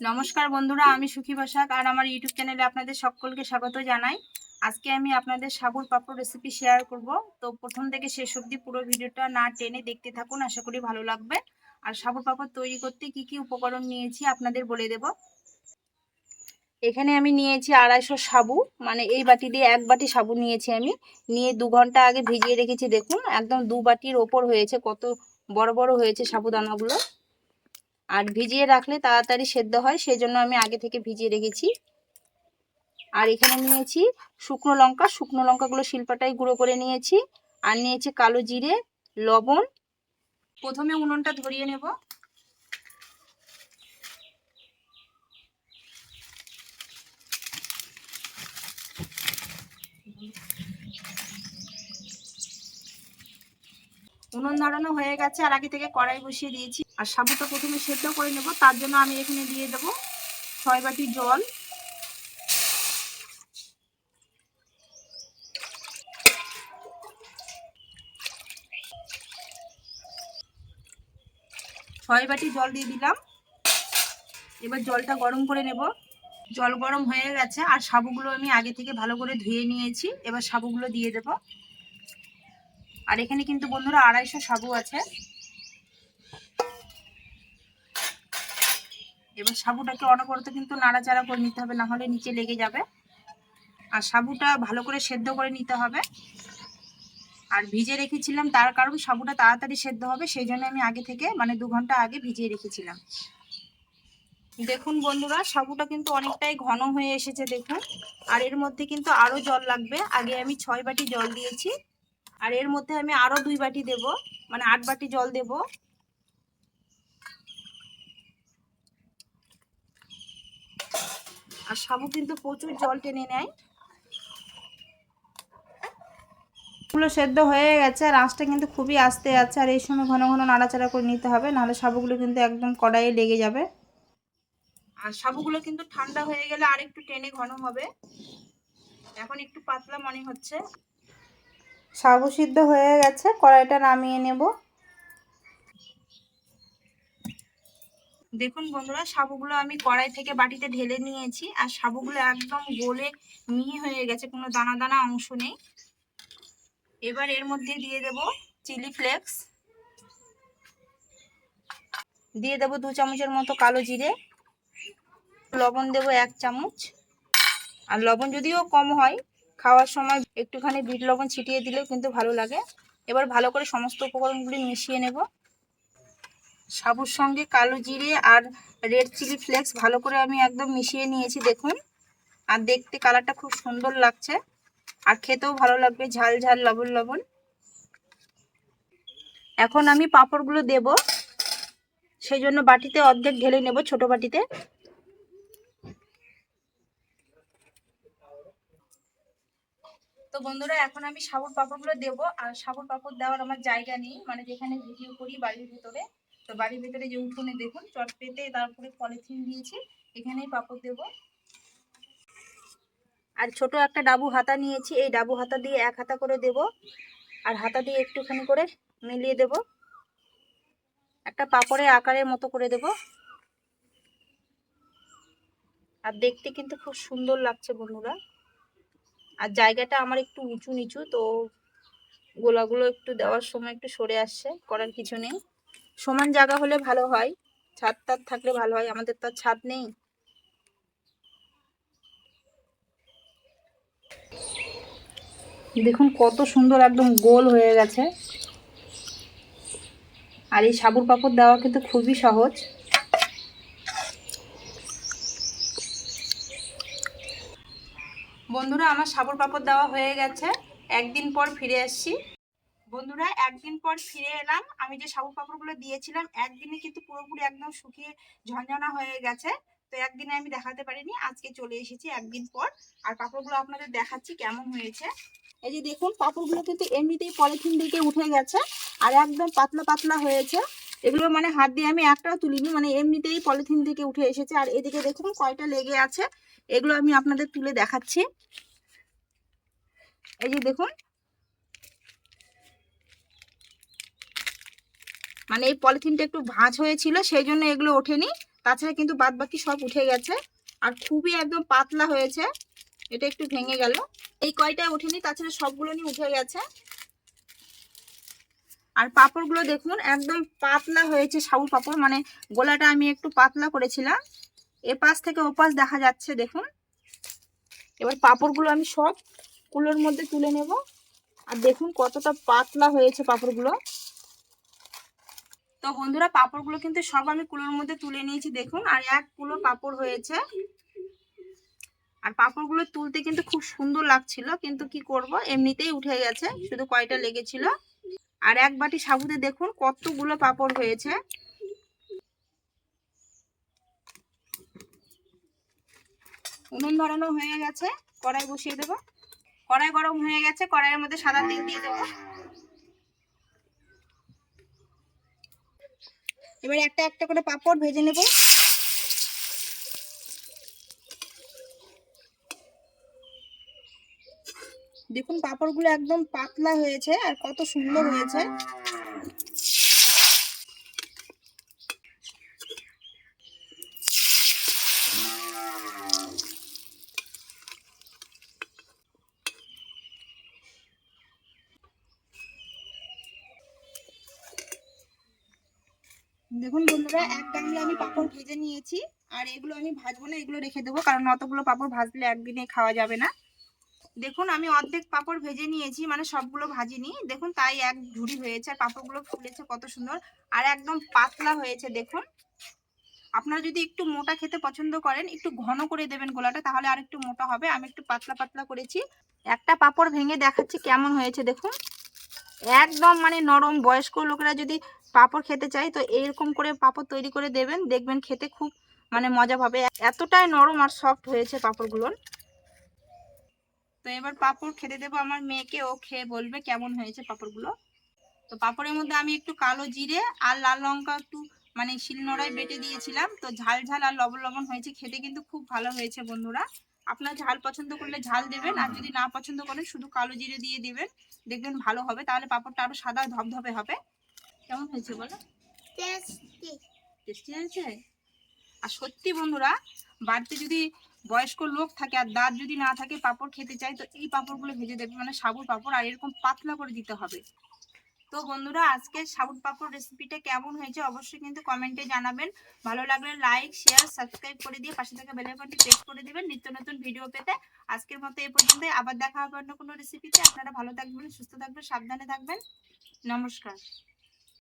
নমস্কার বন্ধুরা, আমি সুখী বসাক আর আমার ইউটিউব চ্যানেলে আপনাদের সকলকে স্বাগত জানাই। আজকে আমি আপনাদের সাবুর পাপড় রেসিপি শেয়ার করব। তো প্রথম থেকে শেষ অবধি পুরো ভিডিওটা না টেনে দেখতে থাকুন, আশা করি ভালো লাগবে। আর সাবুর পাপড় তৈরি করতে কি কি উপকরণ নিয়েছি আপনাদের বলে দেব। এখানে আমি নিয়েছি আড়াইশো সাবু মানে এই বাটি দিয়ে এক বাটি সাবু নিয়েছি আমি। নিয়ে দু ঘণ্টা আগে ভিজিয়ে রেখেছি, দেখুন, একদম দু বাটির ওপর হয়েছে, কত বড় বড় হয়েছে সাবুদানাগুলো আর ভিজিয়ে রাখলে তাড়াতাড়ি সেদ্ধ হয় সেই জন্য আমি আগে থেকে ভিজিয়ে রেখেছি। আর এখানে নিয়েছি শুকনো লঙ্কা, শুকনো লঙ্কাগুলো শিল্পাটাই গুঁড়ো করে নিয়েছি। আর নিয়েছি কালো জিরে, লবণ। প্রথমে উনুনটা ধরিয়ে নেব। উনুন ধরানো হয়ে গেছে, আর আগে থেকে কড়াই বসিয়ে দিয়েছি। আর সাবুটা প্রথমে সেদ্ধ করে নেব, তার জন্য আমি এখানে দিয়ে দেব ছয় বাটি জল। ছয় বাটি জল দিয়ে দিলাম। এবার জলটা গরম করে নেব। জল গরম হয়ে গেছে, আর সাবুগুলো আমি আগে থেকে ভালো করে ধুয়ে নিয়েছি। এবার সাবুগুলো দিয়ে দেব। আর এখানে কিন্তু বন্ধুরা আড়াইশো সাবু আছে। এবার সাবুটাকে অনবরত কিন্তু নাড়াচাড়া করে নিতে হবে, না হলে নিচে লেগে যাবে। আর সাবুটা ভালো করে সেদ্ধ করে নিতে হবে। আর ভিজে রেখেছিলাম তার কারণ সাবুটা তাড়াতাড়ি সেদ্ধ হবে, সেই জন্য আমি আগে থেকে মানে দু ঘণ্টা আগে ভিজিয়ে রেখেছিলাম। দেখুন বন্ধুরা, সাবুটা কিন্তু অনেকটাই ঘন হয়ে এসেছে, দেখুন। আর এর মধ্যে কিন্তু আরও জল লাগবে। আগে আমি ছয় বাটি জল দিয়েছি। আর এর মধ্যে আমি আরও দুই বাটি দেব মানে আট বাটি জল দেব। আর সাবু কিন্তু প্রচুর জল টেনে নেয়। গুলো সেদ্ধ হয়ে গেছে আর আঁচটা কিন্তু খুবই আস্তে আছে আর এই সময় ঘন ঘন নাড়াচাড়া করে নিতে হবে নাহলে সাবুগুলো কিন্তু একদম কড়াইয়ে লেগে যাবে। আর সাবুগুলো কিন্তু ঠান্ডা হয়ে গেলে আর একটু টেনে ঘন হবে। এখন একটু পাতলা মনে হচ্ছে। সাবু সিদ্ধ হয়ে গেছে কড়াইটা নামিয়ে নেব। দেখুন বন্ধুরা সাবুগুলো আমি কড়াই থেকে বাটিতে ঢেলে নিয়েছি আর সাবুগুলো একদম গোলে মিহি হয়ে গেছে, কোনো দানা দানা অংশ নেই। এবার এর মধ্যে দিয়ে দেব চিলি ফ্লেক্স। দিয়ে দেব দু চামচের মতো কালো জিরে। লবণ দেব এক চামচ। আর লবণ যদিও কম হয়, খাওয়ার সময় একটুখানি বিট লবণ ছিটিয়ে দিলেও কিন্তু ভালো লাগে। এবার ভালো করে সমস্ত উপকরণগুলি মিশিয়ে নেব। সাবুর সঙ্গে কালো জিরে আর রেড চিলি ফ্লেক্স ভালো করে আমি একদম মিশিয়ে নিয়েছি, দেখুন। আর দেখতে কালারটা খুব সুন্দর লাগছে। আর খেতেও ভালো লাগবে, ঝাল ঝাল, লবণ লবণ। এখন আমি পাঁপড়গুলো দেব। সেই জন্য বাটিতে অর্ধেক ঢেলে নেব, ছোট বাটিতে। তো বন্ধুরা, এখন আমি সাবুর পাঁপড়গুলো দেবো। আর সাবুর পাঁপড় দেওয়ার আমার জায়গা নেই। মানে যেখানে ভিডিও করি বাড়ির ভিতরে। তো বাড়ির ভিতরে যে উঠোনে দেখুন, চট পেতে তারপরে পলিথিন দিয়েছি, এখানেই পাপড় দেবো। আর ছোট একটা ডাবু হাতা নিয়েছি, এই ডাবু হাতা দিয়ে এক হাতা করে দেব, আর হাতা দিয়ে একটুখানি করে মিলিয়ে দেব। একটা পাপড়ের আকারের মতো করে দেব। আর দেখতে কিন্তু খুব সুন্দর লাগছে বন্ধুরা। আর জায়গাটা আমার একটু উঁচু নিচু, তো গোলাগুলো একটু দেওয়ার সময় একটু সরে আসছে, করার কিছু নেই। সমান জায়গা হলে ভালো হয়। ছাদ টাদ থাকলে ভালো হয়, আমাদের তো ছাদ নেই। দেখুন কত সুন্দর একদম গোল হয়ে গেছে। আর এই সাবুর পাপড় দেওয়া কিন্তু খুবই সহজ। বন্ধুরা, আমার সাবুর পাপড় দেওয়া হয়ে গেছে। একদিন পর ফিরে আসছি। বন্ধুরা, একদিন পর ফিরে এলাম। আমি যে সাবু পাপড়গুলো দিয়েছিলাম, একদিনে কিন্তু পুরোপুরি একদম শুকিয়ে ঝনঝনা হয়ে গেছে। তো একদিনে আমি দেখাতে পারিনি, আজকে চলে এসেছি একদিন পর। আর পাপড়গুলো আপনাদের দেখাচ্ছি কেমন হয়েছে। এই যে দেখুন পাপড়গুলো কিন্তু এমনিতেই পলিথিন দিকে উঠে গেছে আর একদম পাতলা পাতলা হয়েছে। এগুলো মানে হাত দিয়ে আমি একটাও তুলিনি মানে এমনিতেই পলিথিন থেকে উঠে এসেছে। আর এদিকে দেখুন, কয়টা লেগে আছে, এগুলো আমি আপনাদের তুলে দেখাচ্ছি। এই যে দেখুন মানে এই পলিথিনটা একটু ভাঁজ হয়েছিল, সেই জন্য এগুলো ওঠেনি। তাছাড়া কিন্তু বাদ বাকি সব উঠে গেছে। আর খুবই একদম পাতলা হয়েছে। এটা একটু ভেঙে গেল। এই কয়টা ওঠেনি, তাছাড়া সবগুলো নিয়ে উঠে গেছে। আর পাঁপড়গুলো দেখুন, একদম পাতলা হয়েছে সাবু পাপড়। মানে গোলাটা আমি একটু পাতলা করেছিলাম। এপাশ থেকে ওপাশ দেখা যাচ্ছে, দেখুন। এবার পাঁপড়গুলো আমি সব কুলোর মধ্যে তুলে নেব। আর দেখুন কতটা পাতলা হয়েছে পাঁপড়গুলো। তো বন্ধুরা, পাঁপড়গুলো কিন্তু সব আমি কুলোর মধ্যে তুলে নিয়েছি, দেখুন, আর এক কুলো পাপড় হয়েছে। আর পাঁপড়গুলো তুলতে কিন্তু খুব সুন্দর লাগছিল, কিন্তু কি করব, এমনিতেই উঠে গেছে, শুধু কয়টা লেগেছিল। আর এক বাটি সাবুতে দেখুন, কতগুলো পাপড় হয়েছে। উনুন ধরানো হয়ে গেছে, কড়াই বসিয়ে দেবো। কড়াই গরম হয়ে গেছে, কড়াইয়ের মধ্যে সাদা তেল দিয়ে দেবো। এবার একটা একটা করে পাপড় ভেজে নেব। দেখুন, পাঁপড়গুলো একদম পাতলা হয়েছে আর কত সুন্দর হয়েছে। দেখুন বন্ধুরা, এক গামলা আমি পাঁপড় ভেজে নিয়েছি, আর এগুলো আমি ভাজবো না, এগুলো রেখে দেবো, কারণ অতগুলো পাঁপড় ভাজলে একদিনে খাওয়া যাবে না। দেখুন, আমি অর্ধেক পাঁপড় ভেজে নিয়েছি মানে সবগুলো ভাজিনি। দেখুন, তাই এক ঝুড়ি হয়েছে আর পাঁপড়গুলো ফুলেছে কত সুন্দর, আর একদম পাতলা হয়েছে, দেখুন। আপনারা যদি একটু মোটা খেতে পছন্দ করেন, একটু ঘন করে দেবেন গোলাটা, তাহলে আর একটু মোটা হবে। আমি একটু পাতলা পাতলা করেছি। একটা পাঁপড় ভেঙে দেখাচ্ছি কেমন হয়েছে, দেখুন। একদম মানে নরম, বয়স্ক লোকেরা যদি পাঁপড় খেতে চাই, তো এইরকম করে পাঁপড় তৈরি করে দেবেন, দেখবেন খেতে খুব মানে মজা পাবে। এতটাই নরম আর সফট হয়েছে পাঁপড়গুলোর তো এবার পাঁপড় খেতে দেবো আমার মেয়েকে, ও খেয়ে বলবে কেমন হয়েছে পাঁপড়গুলো। তো পাঁপড়ের মধ্যে আমি একটু কালো জিরে আর লাল লঙ্কা একটু মানে শিলনোড়ায় বেটে দিয়েছিলাম, তো ঝাল ঝাল আর লবণ লবণ হয়েছে, খেতে কিন্তু খুব ভালো হয়েছে বন্ধুরা। আপনার ঝাল পছন্দ করলে ঝাল দেবেন, আর যদি না পছন্দ করেন শুধু কালো জিরে দিয়ে দিবেন, দেখবেন ভালো হবে, তাহলে পাঁপড়টা আরও সাদা ধবধবে হবে। কেমন হয়েছে বলো? টেস্টি হয়েছে? আর সত্যি বন্ধুরা বাড়িতে যদি বয়স্ক লোক থাকে আর দাঁত যদি না থাকে পাঁপড় খেতে চাই তো এই পাঁপড়গুলো ভেজে দেবে মানে সাবুর পাপড় আর এরকম পাতলা করে দিতে হবে। তো বন্ধুরা আজকে সাবুর পাপড় রেসিপিটা কেমন হয়েছে অবশ্যই কিন্তু কমেন্টে জানাবেন। ভালো লাগলে লাইক শেয়ার সাবস্ক্রাইব করে দিয়ে পাশে থাকা বেল আইকনটি প্রেস করে দিবেন। নিত্য নতুন ভিডিও পেতে আজকের মতো এই পর্যন্ত আবার দেখা হবে অন্য কোনো রেসিপিতে আপনারা ভালো থাকবেন সুস্থ থাকবেন সাবধানে থাকবেন। নমস্কার।